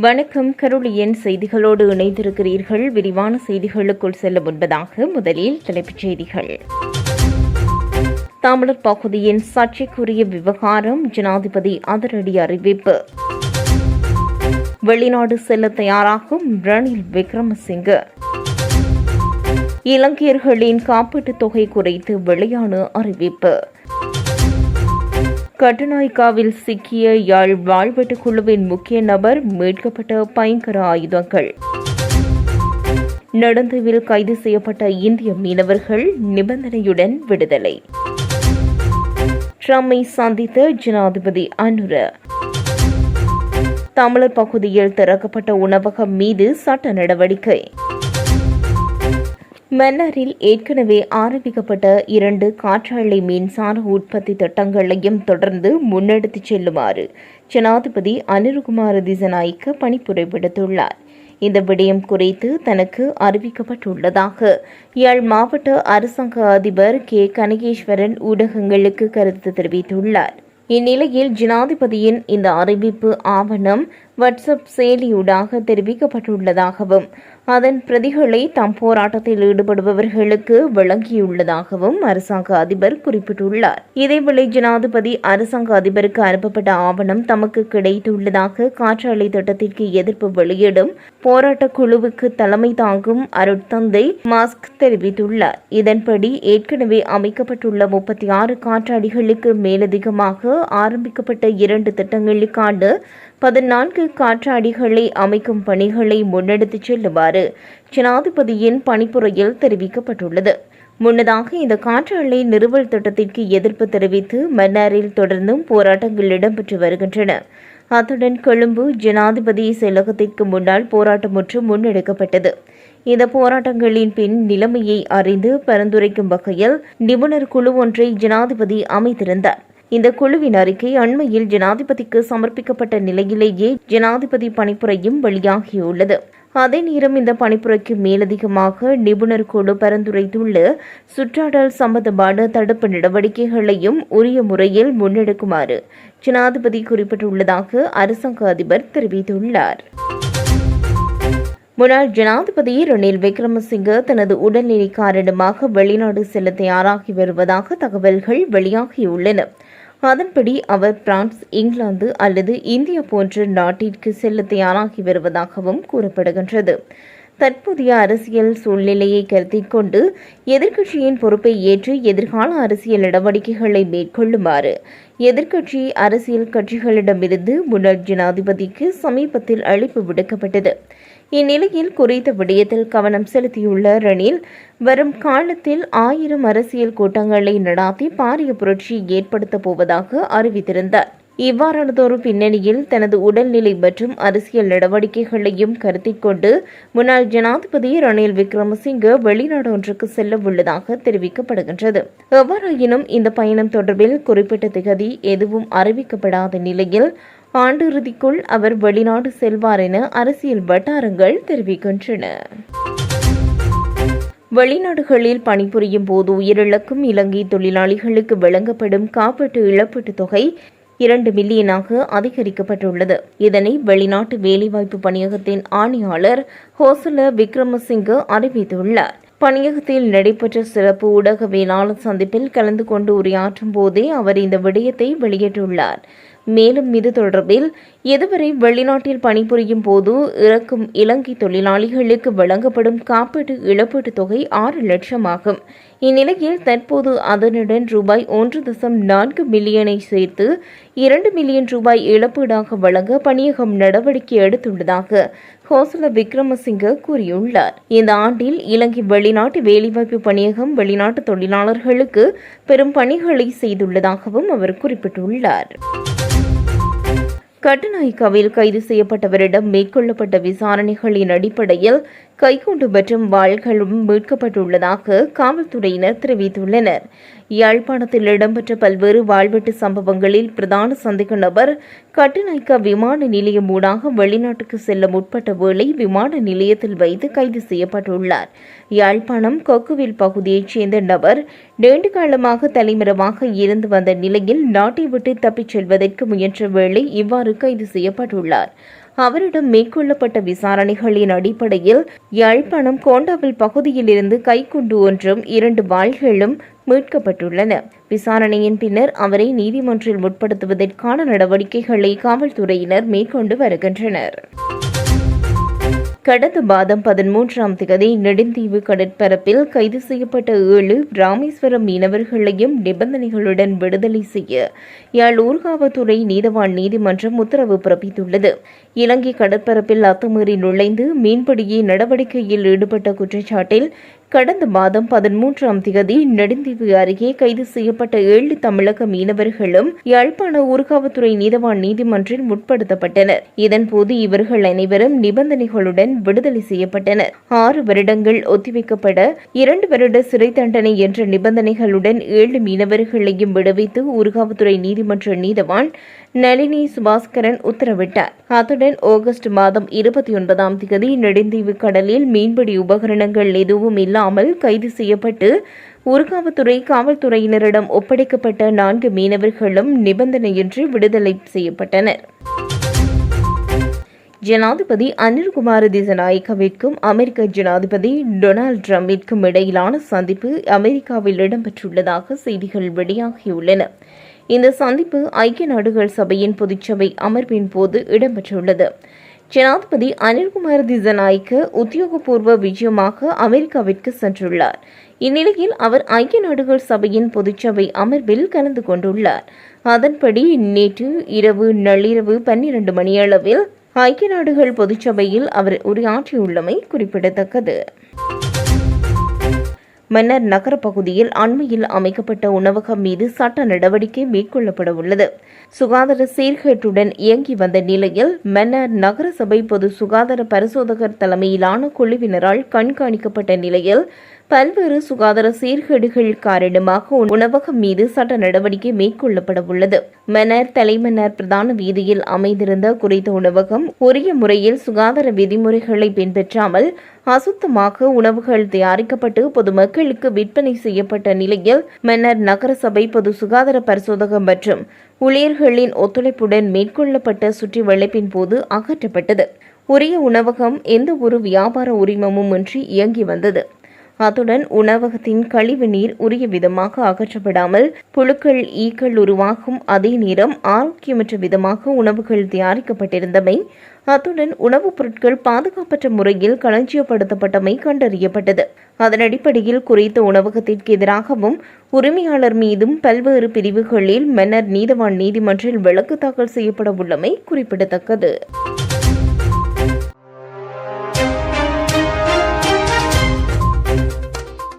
வணக்கம். கருளியன் செய்திகளோடு இணைந்திருக்கிறீர்கள். விரிவான செய்திகளுக்குள் செல்ல முன்பதாக முதலில் தலைப்புச் செய்திகள். தமிழர் பகுதியின் சர்ச்சைக்குரிய விவகாரம் ஜனாதிபதி அதிரடி அறிவிப்பு. வெளிநாடு செல்ல தயாராகும் ரணில் விக்ரமசிங்க. இலங்கையர்களின் காப்பீட்டுத் தொகை குறைத்து வெளியான அறிவிப்பு. கட்டுநாய்க்காவில் சிக்கிய யாழ் வாழ்வெட்டு குழுவின் முக்கிய நபர் மீட்கப்பட்ட பயங்கர ஆயுதங்கள். நடந்தவில் கைது செய்யப்பட்ட இந்திய மீனவர்கள் நிபந்தனையுடன் விடுதலை. ட்ரம்மை சந்தித்த ஜனாதிபதி அனுர. தமிழர் பகுதியில் திறக்கப்பட்ட உணவகம் மீது சட்ட நடவடிக்கை. மன்னாரில் ஏற்கனவே ஆரம்பிக்கப்பட்ட இரண்டு காற்றாலை மின்சார உற்பத்தி திட்டங்களையும் தொடர்ந்து முன்னெடுத்துச் செல்லுமாறு ஜனாதிபதி அனிருகுமார திசநாய்க்கு பணிப்புரை விடுத்துள்ளார். இந்த விடயம் குறித்து தனக்கு அறிவிக்கப்பட்டுள்ளதாக யாழ் மாவட்ட அரசாங்க அதிபர் கே. கனகேஸ்வரன் ஊடகங்களுக்கு கருத்து தெரிவித்துள்ளார். இந்நிலையில் ஜனாதிபதியின் இந்த அறிவிப்பு ஆவணம் வாட்ஸ்அப் செயலியூடாக தெரிவிக்கப்பட்டுள்ளதாகவும் அதன் பிரதிகளை தாம் போராட்டத்தில் ஈடுபடுபவர்களுக்கு வழங்கியுள்ளதாகவும் அரசாங்க அதிபர் குறிப்பிட்டுள்ளார். இதேவேளை ஜனாதிபதி அரசாங்க அதிபருக்கு அனுப்பப்பட்ட ஆவணம் தமக்கு கிடைத்துள்ளதாக காற்றாலை திட்டத்திற்கு எதிர்ப்பு வெளியிடும் போராட்ட குழுவுக்கு தலைமை தாங்கும் அருட்தந்தை மாஸ்க் தெரிவித்துள்ளார். இதன்படி ஏற்கனவே அமைக்கப்பட்டுள்ள முப்பத்தி ஆறு காற்றாடிகளுக்கு மேலதிகமாக ஆரம்பிக்கப்பட்ட இரண்டு திட்டங்களுக்கான பதினான்கு காற்றாடிகளை அமைக்கும் பணிகளை முன்னெடுத்துச் செல்லுமாறு ஜனாதிபதியின் பணிப்புரையில் தெரிவிக்கப்பட்டுள்ளது. முன்னதாக இந்த காற்றாலை நிறுவல் திட்டத்திற்கு எதிர்ப்பு தெரிவித்து மன்னாரில் தொடர்ந்தும் போராட்டங்கள் இடம்பெற்று வருகின்றன. அத்துடன் கொழும்பு ஜனாதிபதி செயலகத்திற்கு முன்னால் போராட்டம் ஒன்று முன்னெடுக்கப்பட்டது. இந்த போராட்டங்களின் பின் நிலைமையை அறிந்து பரிந்துரைக்கும் வகையில் நிபுணர் குழு ஒன்றை ஜனாதிபதி அமைத்திருந்தார். இந்த குழுவின் அறிக்கை அண்மையில் ஜனாதிபதிக்கு சமர்ப்பிக்கப்பட்ட நிலையிலேயே ஜனாதிபதி பணிப்புரையும் வெளியாகியுள்ளது. அதே நேரம் இந்த பணிப்புரைக்கு மேலதிகமாக நிபுணர் குழு பரிந்துரைத்துள்ள சுற்றாடல் சம்பந்தமான தடுப்பு நடவடிக்கைகளையும் உரிய முறையில் முன்னெடுக்குமாறு ஜனாதிபதி குறிப்பிட்டுள்ளதாக அரசாங்க அதிபர் தெரிவித்துள்ளார். முன்னாள் ஜனாதிபதி ரணில் விக்ரமசிங்க தனது உடல்நிலை காரணமாக வெளிநாடு செல்ல தயாராகி வருவதாக தகவல்கள் வெளியாகியுள்ளன. அதன்படி அவர் பிரான்ஸ் இங்கிலாந்து அல்லது இந்தியா போன்ற நாட்டிற்கு செல்ல தயாராகி வருவதாகவும் கூறப்படுகின்றது. தற்போதைய அரசியல் சூழ்நிலையை கருத்தில் கொண்டு எதிர்க்கட்சியின் பொறுப்பை ஏற்று எதிர்கால அரசியல் நடவடிக்கைகளை மேற்கொள்ளுமாறு எதிர்க்கட்சி அரசியல் கட்சிகளிடமிருந்து முன்னாள் ஜனாதிபதிக்கு சமீபத்தில் அழைப்பு விடுக்கப்பட்டது. இந்நிலையில் குறித்த விடயத்தில் கவனம் செலுத்தியுள்ள ரணில் வரும் காலத்தில் ஆயிரம் அரசியல் கூட்டங்களை நடாத்தி பாரிய புரட்சியை ஏற்படுத்தப் போவதாக அறிவித்திருந்தார். இவ்வாறானதொரு பின்னணியில் தனது உடல்நிலை மற்றும் அரசியல் நடவடிக்கைகளையும் கருத்தில் கொண்டு முன்னாள் ஜனாதிபதி ரணில் விக்ரமசிங்கே வெளிநாடு ஒன்றுக்கு செல்ல உள்ளதாக தெரிவிக்கப்படுகின்றது. எவ்வாறாயினும் இந்த பயணம் தொடர்பில் குறிப்பிட்ட திகதி எதுவும் அறிவிக்கப்படாத நிலையில் ஆண்டிறுதிக்குள் அவர் வெளிநாடு செல்வார் என அரசியல் வட்டாரங்கள் தெரிவிக்கின்றன. வெளிநாடுகளில் பணிபுரியும் போது உயிரிழக்கும் இலங்கை தொழிலாளிகளுக்கு வழங்கப்படும் காப்பீட்டு இழப்பீட்டுத் தொகை இரண்டு மில்லியனாக அதிகரிக்கப்பட்டுள்ளது. இதனை வெளிநாட்டு வேலைவாய்ப்பு பணியகத்தின் ஆணையாளர் ஹோசல விக்ரமசிங்க அறிவித்துள்ளார். பணியகத்தில் நடைபெற்ற சிறப்பு ஊடகவியலாளர் சந்திப்பில் கலந்து கொண்டு உரையாற்றும் போதே அவர் இந்த விடயத்தை வெளியிட்டுள்ளார். மேலும் இது தொடர்பில் இதுவரை வெளிநாட்டில் பணிபுரியும் போது இறக்கும் இலங்கை தொழிலாளிகளுக்கு வழங்கப்படும் காப்பீட்டு இழப்பீட்டுத் தொகை ஆறு லட்சம் ஆகும் இந்நிலையில் தற்போது அதனுடன் ரூபாய் ஒன்று தசம் நான்கு மில்லியனை சேர்த்து இரண்டு மில்லியன் ரூபாய் இழப்பீடாக வழங்க பணியகம் நடவடிக்கை எடுத்துள்ளதாக ஹோசல விக்ரமசிங்க கூறியுள்ளார். இந்த ஆண்டில் இலங்கை வெளிநாட்டு வேலைவாய்ப்பு பணியகம் வெளிநாட்டு தொழிலாளர்களுக்கு பெரும் பணிகளை செய்துள்ளதாகவும் அவர் குறிப்பிட்டுள்ளார். கட்டுநாயக்காவில் கைது செய்யப்பட்டவரிடம் மேற்கொள்ளப்பட்ட விசாரணைகளின் அடிப்படையில் கைக்குண்டு மற்றும் வாள்களும் மீட்கப்பட்டுள்ளதாக காவல்துறையினர் தெரிவித்துள்ளனர். யாழ்ப்பாணத்தில் இடம்பெற்ற பல்வேறு வாழ்வெட்டு சம்பவங்களில் பிரதான சந்தேக நபர் கட்டுநாய்க்கா விமான நிலையம் ஊடாக வெளிநாட்டுக்கு செல்ல முற்பட்ட வேளை விமான நிலையத்தில் வைத்து கைது செய்யப்பட்டுள்ளார். யாழ்ப்பாணம் கொக்குவில் பகுதியைச் சேர்ந்த நபர் நீண்ட காலமாக தலைமறைவாக இருந்து வந்த நிலையில் நாட்டை விட்டு தப்பிச் செல்வதற்கு முயன்ற வேளை இவ்வாறு கைது செய்யப்பட்டுள்ளார். அவரிடம் மேற்கொள்ளப்பட்ட விசாரணைகளின் அடிப்படையில் யாழ்ப்பாணம் கோண்டாவில் பகுதியிலிருந்து கைக்குண்டு ஒன்றும் இரண்டு வாள்களும் மீட்கப்பட்டுள்ளன. விசாரணையின் பின்னர் அவரை நீதிமன்றில் முற்படுத்துவதற்கான நடவடிக்கைகளை காவல்துறையினர் மேற்கொண்டு வருகின்றனர். கடந்த மாதம் பதிமூன்றாம் தேதி நெடுந்தீவு கடற்பரப்பில் கைது செய்யப்பட்ட ஏழு ராமேஸ்வரம் மீனவர்களையும் நிபந்தனைகளுடன் விடுதலை செய்ய யாழ் ஊர்காவத்துறை நீதவான் நீதிமன்றம் உத்தரவு பிறப்பித்துள்ளது. இலங்கை கடற்பரப்பில் அத்துமீறி நுழைந்து மீன்பிடியை நடவடிக்கையில் ஈடுபட்ட குற்றச்சாட்டில் கடந்த மாதம் பதிமூன்றாம் தேதி நெடுந்தீவு அருகே கைது செய்யப்பட்ட ஏழு தமிழக மீனவர்களும் யாழ்ப்பாண ஊர்காவத்துறை நீதவான் நீதிமன்றில் முற்படுத்தப்பட்டனர். இதன்போது இவர்கள் அனைவரும் நிபந்தனைகளுடன் விடுதலை செய்யப்பட்டனர். ஆறு வருடங்கள் ஒத்திவைக்கப்பட இரண்டு வருட சிறை தண்டனை என்ற நிபந்தனைகளுடன் ஏழு மீனவர்களையும் விடுவித்து ஊர்காவத்துறை நீதிமன்ற நீதவான் நளினி சுபாஸ்கரன் உத்தரவிட்டார். அத்துடன் ஆகஸ்ட் மாதம் இருபத்தி ஒன்பதாம் தேதி நெடுந்தீவு கடலில் மீன்பிடி உபகரணங்கள் எதுவும் இல்லாமல் கைது செய்யப்பட்டு உருகாவத்துறை காவல்துறையினரிடம் ஒப்படைக்கப்பட்ட நான்கு மீனவர்களும் நிபந்தனையின்றி விடுதலை செய்யப்பட்டனர். ஜனாதிபதி அனில்குமார் திசநாயக்கவிற்கும் அமெரிக்க ஜனாதிபதி டொனால்டு டிரம்பிற்கும் இடையிலான சந்திப்பு அமெரிக்காவில் இடம்பெற்றுள்ளதாக செய்திகள் வெளியாகியுள்ளன. இந்த சந்திப்பு ஐக்கிய நாடுகள் சபையின் பொதுச்சபை அமர்வின் போது இடம்பெற்றுள்ளது. ஜனாதிபதி அனில்குமார் திசநாய்க்கு உத்தியோகபூர்வ விஜயமாக அமெரிக்காவிற்கு சென்றுள்ளார். இந்நிலையில் அவர் ஐக்கிய நாடுகள் சபையின் பொதுச்சபை அமர்வில் கலந்து கொண்டுள்ளார். அதன்படி நேற்று இரவு நள்ளிரவு பன்னிரண்டு மணியளவில் ஐக்கிய நாடுகள் பொதுச்சபையில் அவர் உரையாற்றியுள்ளமை குறிப்பிடத்தக்கது. மன்னர் நகர பகுதியில் அண்மையில் அமைக்கப்பட்ட உணவகம் மீது சட்ட நடவடிக்கை மேற்கொள்ளப்பட உள்ளது. சுகாதார சீர்கேட்டுடன் இயங்கி வந்த நிலையில் மன்னர் நகரசபை பொது சுகாதார பரிசோதகர் தலைமையிலான குழுவினரால் கண்காணிக்கப்பட்ட நிலையில் பல்வேறு சுகாதார சீர்கேடுகள் காரணமாக உணவகம் மீது சட்ட நடவடிக்கை மேற்கொள்ளப்பட உள்ளது. மன்னர் தலைமன்னர் பிரதான வீதியில் அமைந்திருந்த குறித்த உணவகம் உரிய முறையில் சுகாதார விதிமுறைகளை பின்பற்றாமல் அசுத்தமாக உணவுகள் தயாரிக்கப்பட்டு பொதுமக்களுக்கு விற்பனை செய்யப்பட்ட நிலையில் மன்னர் நகரசபை பொது சுகாதார பரிசோதகம் மற்றும் ஊழியர்களின் ஒத்துழைப்புடன் மேற்கொள்ளப்பட்ட சுற்றி வளைப்பின் போது அகற்றப்பட்டது. உரிய உணவகம் எந்த ஒரு வியாபார உரிமமும் இன்றி இயங்கி வந்தது. அத்துடன் உணவகத்தின் கழிவு நீர் உரிய விதமாக அகற்றப்படாமல் புழுக்கள் ஈக்கள் உருவாகும் அதே நேரம் ஆரோக்கியமற்ற விதமாக உணவுகள் தயாரிக்கப்பட்டிருந்தமை அத்துடன் உணவுப் பொருட்கள் பாதுகாப்பற்ற முறையில் களஞ்சியப்படுத்தப்பட்டமை கண்டறியப்பட்டது. அதன் அடிப்படையில் குறித்த உணவகத்திற்கு எதிராகவும் உரிமையாளர் மீதும் பல்வேறு பிரிவுகளில் மன்னர் நீதவான் நீதிமன்றில் வழக்கு தாக்கல் செய்யப்பட உள்ளமை குறிப்பிடத்தக்கது.